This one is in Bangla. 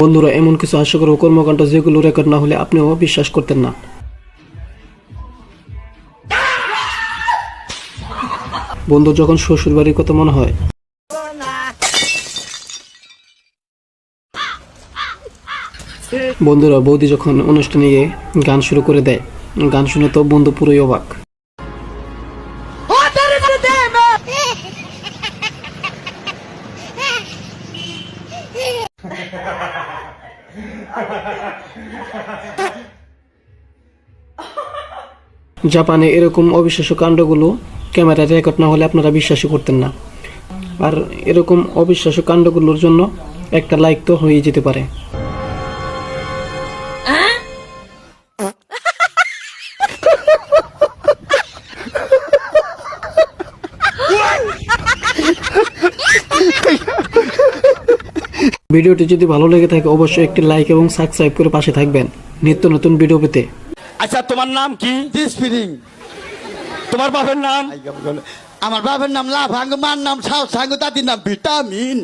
বন্ধুরা, এমন কিছু হাস্যকর কর্মকাণ্ড যেগুলো রেকর্ড না হলে আপনিও বিশ্বাস করতেন না। বন্ধু, যখন শ্বশুর বাড়ির কথা মনে হয়, বন্ধুরা, বৌদি যখন অনুষ্ঠানে গিয়ে গান শুরু করে দেয়, গান শুনে তো বন্ধু পুরোই অবাক। জাপানে এরকম অবিশ্বাস্য কাণ্ডগুলো ক্যামেরায় রেকর্ড না হলে আপনারা বিশ্বাসই করতেন না। আর এরকম অবিশ্বাস্য কাণ্ডগুলোর জন্য একটা লাইক তো হয়ে যেতে পারে। ভিডিওটি যদি ভালো লেগে থাকে অবশ্যই একটি লাইক এবং সাবস্ক্রাইব করে পাশে থাকবেন। নিত্য নতুন ভিডিও পেতে। আচ্ছা তোমার নাম কি? স্পিরিং তোমার বাপের নাম? আমার বাবার নাম লাফাঙ্গ মার নাম সাউ সাঙ্গ দাদির নাম ভিটামিন।